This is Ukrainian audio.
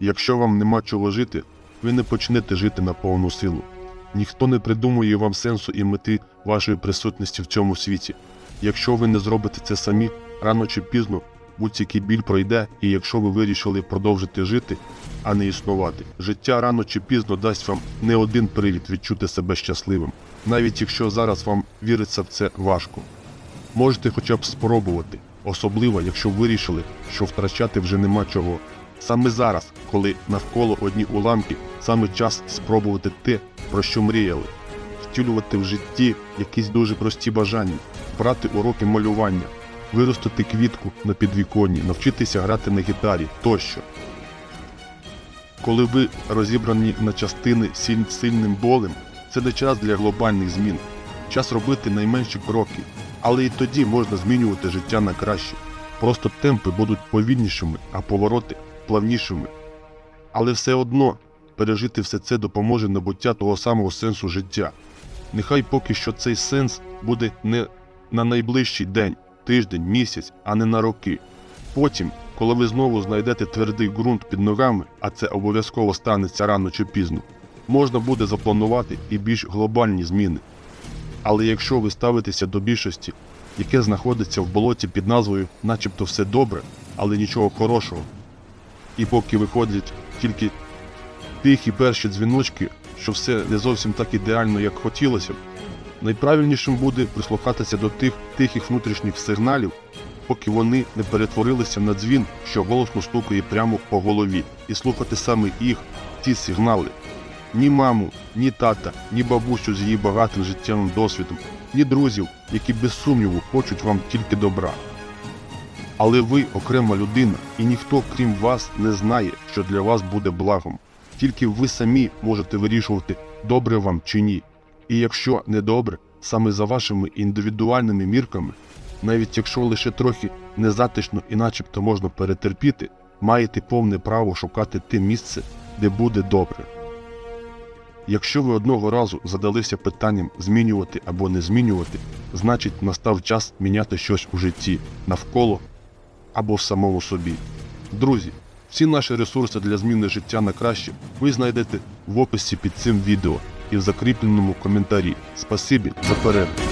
Якщо вам нема чого жити, ви не почнете жити на повну силу. Ніхто не придумує вам сенсу і мети вашої присутності в цьому світі. Якщо ви не зробите це самі, рано чи пізно будь-який біль пройде, і якщо ви вирішили продовжити жити, а не існувати, життя рано чи пізно дасть вам не один привід відчути себе щасливим, навіть якщо зараз вам віриться в це важко. Можете хоча б спробувати, особливо якщо вирішили, що втрачати вже нема чого. Саме зараз, коли навколо одні уламки, саме час спробувати те, про що мріяли, втілювати в житті якісь дуже прості бажання, брати уроки малювання, виростити квітку на підвіконні, навчитися грати на гітарі тощо. Коли ви розібрані на частини сильним болем, це не час для глобальних змін, час робити найменші кроки, але і тоді можна змінювати життя на краще. Просто темпи будуть повільнішими, а повороти плавнішими. Але все одно пережити все це допоможе набуття того самого сенсу життя. Нехай поки що цей сенс буде не на найближчий день, тиждень, місяць, а не на роки. Потім, коли ви знову знайдете твердий ґрунт під ногами, а це обов'язково станеться рано чи пізно, можна буде запланувати і більш глобальні зміни. Але якщо ви ставитеся до більшості, яке знаходиться в болоті під назвою начебто все добре, але нічого хорошого, і поки виходять тільки тихі перші дзвіночки, що все не зовсім так ідеально, як хотілося б, найправильнішим буде прислухатися до тих тихих внутрішніх сигналів, поки вони не перетворилися на дзвін, що голосно стукає прямо по голові, і слухати саме їх, ті сигнали. Ні маму, ні тата, ні бабусю з її багатим життєвим досвідом, ні друзів, які без сумніву хочуть вам тільки добра. Але ви окрема людина, і ніхто, крім вас, не знає, що для вас буде благом. Тільки ви самі можете вирішувати, добре вам чи ні. І якщо не добре, саме за вашими індивідуальними мірками, навіть якщо лише трохи незатишно і начебто можна перетерпіти, маєте повне право шукати те місце, де буде добре. Якщо ви одного разу задалися питанням змінювати або не змінювати, значить настав час міняти щось у житті навколо або самому собі. Друзі, всі наші ресурси для зміни життя на краще ви знайдете в описі під цим відео і в закріпленому коментарі. Спасибі за перегляд.